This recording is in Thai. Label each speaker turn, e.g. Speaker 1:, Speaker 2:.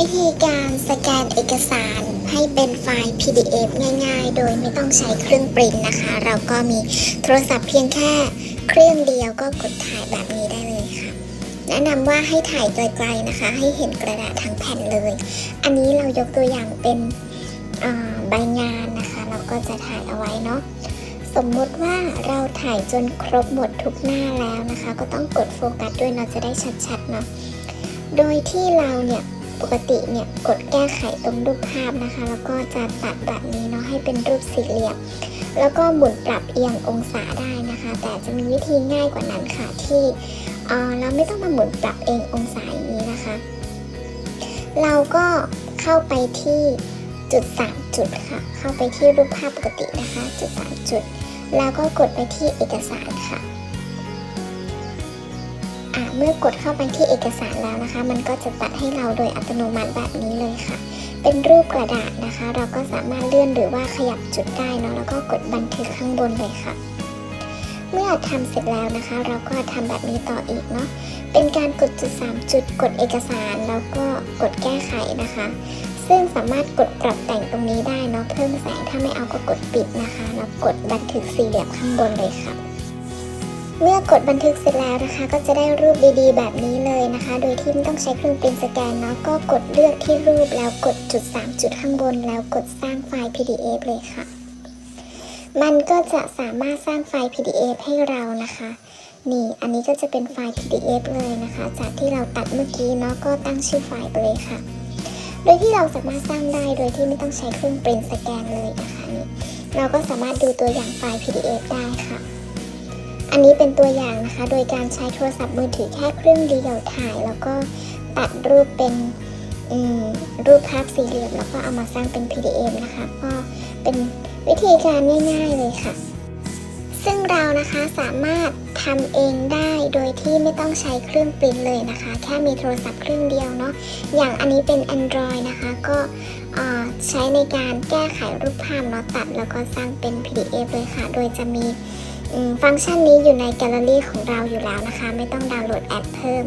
Speaker 1: วิธีการสแกนเอกสารให้เป็นไฟล์ PDF ง่ายๆ โดยไม่ต้องใช้เครื่องปริ้นนะคะ เราก็มีโทรศัพท์เพียงแค่เครื่องเดียวก็กดถ่ายแบบนี้ได้เลยค่ะ แนะนำว่าให้ถ่ายไกลๆนะคะ ให้เห็นกระดาษทั้งแผ่นเลย อันนี้เรายกตัวอย่างเป็นอ่าใบงานนะคะ เราก็จะถ่ายเอาไว้เนาะสมมติว่าเราถ่ายจนครบหมดทุกหน้าแล้วนะคะ ก็ต้องกดโฟกัสด้วยเนาจะได้ชัดๆเนาะโดยที่เราเนี่ย ปกติเนี่ยกดแก้ไขตรงรูปภาพนะคะ แล้วก็จะตัดแบบนี้เนาะให้เป็นรูปสี่เหลี่ยม แล้วก็หมุนปรับเอียงองศาได้นะคะ แต่จะมีวิธีง่ายกว่านั้นค่ะที่เออเราไม่ต้องมาหมุนปรับเององศาอย่างนี้นะคะ เราก็เข้าไปที่จุด 3 จุดค่ะ เข้าไปที่รูปภาพปกตินะคะ จุด 3 จุด แล้วก็กดไปที่เอกสารค่ะ เมื่อกดเข้าไปที่เอกสารแล้วนะคะ มันก็จะตัดให้เราโดยอัตโนมัติแบบนี้เลยค่ะ เป็นรูปกระดาษนะคะ เราก็สามารถเลื่อนหรือว่าขยับจุดได้เนาะแล้วก็กดบันทึกข้างบนเลยค่ะ เมื่อทำเสร็จแล้วนะคะ เราก็ทำแบบนี้ต่ออีกเนาะเป็นการกดจุด 3 จุดกดเอกสารแล้วก็กดแก้ไขนะคะ ซึ่งสามารถกดปรับแต่งตรงนี้ได้เนาะเพิ่มแสงถ้าไม่เอาก็กดปิดนะคะแล้วกดบันทึกสี่เหลี่ยมข้างบนเลยค่ะ เมื่อกดบันทึกเสร็จแล้วนะคะ ก็จะได้รูปดีๆ แบบนี้เลยนะคะ โดยที่ไม่ต้องใช้เครื่องปริ้นสแกนเนาะก็กดเลือกที่รูปแล้วกดจุด 3 จุดข้างบน แล้วกดสร้างไฟล์ PDF เลยค่ะ มันก็จะสามารถสร้างไฟล์ PDF ให้เรานะคะ นี่อันนี้ก็จะเป็นไฟล์ PDF เลยนะคะ จากที่เราตัดเมื่อกี้เนาะก็ตั้งชื่อไฟล์ไปเลยค่ะ โดยที่เราสามารถสร้างได้โดยที่ไม่ต้องใช้เครื่องปริ้นสแกนเลยนะคะนี่เราก็สามารถดูตัวอย่างไฟล์ PDF ได้ค่ะ อันนี้เป็นตัวอย่างนะคะ โดยการใช้โทรศัพท์มือถือแค่เครื่องเดียวถ่าย แล้วก็ตัดรูปเป็นรูปภาพสี่เหลี่ยม แล้วก็เอามาสร้างเป็น PDF นะคะ ก็เป็นวิธีการง่ายๆเลยค่ะ ซึ่งเรานะคะสามารถทำเองได้โดยที่ไม่ต้องใช้เครื่องปริ้นเลยนะคะ แค่มีโทรศัพท์เครื่องเดียวเนาะ อย่างอันนี้เป็น Android นะคะ ก็ใช้ในการแก้ไขรูปภาพเนาะตัด แล้วก็สร้างเป็น PDF เลยค่ะ โดยจะมี ฟังก์ชันนี้อยู่ในแกลเลอรี่ของเราอยู่แล้วนะคะ ไม่ต้องดาวน์โหลดแอปเพิ่ม